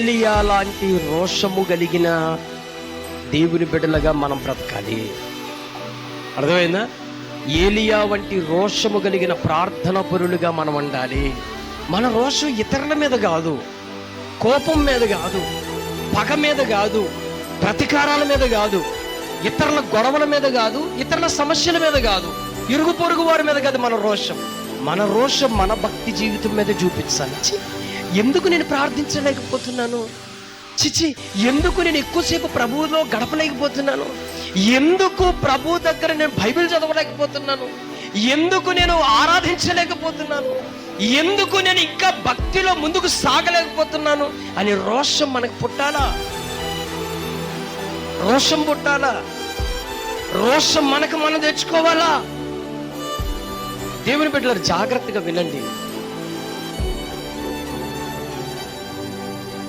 ఏలియా లాంటి రోషము కలిగిన దేవుని బిడ్డలుగా మనం బ్రతకాలి. అర్థమైందా? ఏలియా వంటి రోషము కలిగిన ప్రార్థన పరులుగా మనం ఉండాలి. మన రోషం ఇతరుల మీద కాదు కోపం మీద కాదు పగ మీద కాదు ప్రతీకారాల మీద కాదు ఇతరుల గొడవల మీద కాదు ఇతరుల సమస్యల మీద కాదు ఇరుగు పొరుగు వారి మీద కాదు మన రోషం. మన రోషం మన భక్తి జీవితం మీద చూపించాలి. ఎందుకు నేను ప్రార్థించలేకపోతున్నాను? చిచి ఎందుకు నేను ఎక్కువసేపు ప్రభువులో గడపలేకపోతున్నాను? ఎందుకు ప్రభు దగ్గర నేను బైబిల్ చదవలేకపోతున్నాను? ఎందుకు నేను ఆరాధించలేకపోతున్నాను? ఎందుకు నేను ఇంకా భక్తిలో ముందుకు సాగలేకపోతున్నాను? అని రోషం మనకు పుట్టాలా? రోషం పుట్టాలా? రోషం మనకు మనం తెచ్చుకోవాలా? దేవుని బిడ్డలు జాగ్రత్తగా వినండి.